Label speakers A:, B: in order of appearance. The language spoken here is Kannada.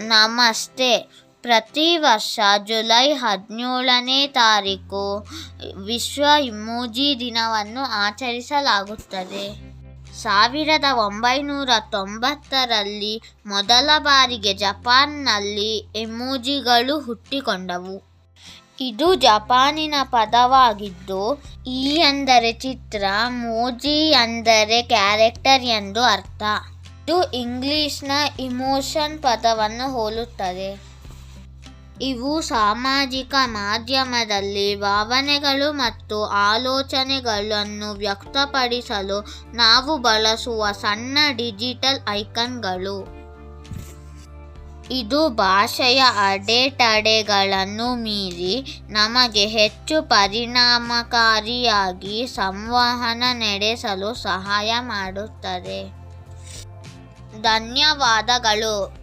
A: ನಮಸ್ತೆ. ಪ್ರತಿ ವರ್ಷ ಜುಲೈ ಹದಿನೇಳನೇ ತಾರೀಕು ವಿಶ್ವ ಇಮೋಜಿ ದಿನವನ್ನು ಆಚರಿಸಲಾಗುತ್ತದೆ. ಸಾವಿರದ ಒಂಬೈನೂರ ತೊಂಬತ್ತರಲ್ಲಿ ಮೊದಲ ಬಾರಿಗೆ ಜಪಾನ್ನಲ್ಲಿ ಎಮೋಜಿಗಳು ಹುಟ್ಟಿಕೊಂಡವು. ಇದು ಜಪಾನಿನ ಪದವಾಗಿದ್ದು, ಈ ಅಂದರೆ ಚಿತ್ರ, ಮೋಜಿ ಅಂದರೆ ಕ್ಯಾರೆಕ್ಟರ್ ಎಂದು ಅರ್ಥ. ಇದು ಇಂಗ್ಲಿಷ್ನ ಇಮೋಷನ್ ಪದವನ್ನು ಹೋಲುತ್ತದೆ. ಇವು ಸಾಮಾಜಿಕ ಮಾಧ್ಯಮದಲ್ಲಿ ಭಾವನೆಗಳು ಮತ್ತು ಆಲೋಚನೆಗಳನ್ನು ವ್ಯಕ್ತಪಡಿಸಲು ನಾವು ಬಳಸುವ ಸಣ್ಣ ಡಿಜಿಟಲ್ ಐಕನ್ಗಳು. ಇದು ಭಾಷೆಯ ಅಡೆತಡೆಗಳನ್ನು ಮೀರಿ ನಮಗೆ ಹೆಚ್ಚು ಪರಿಣಾಮಕಾರಿಯಾಗಿ ಸಂವಹನ ನಡೆಸಲು ಸಹಾಯ ಮಾಡುತ್ತದೆ. ಧನ್ಯವಾದಗಳು.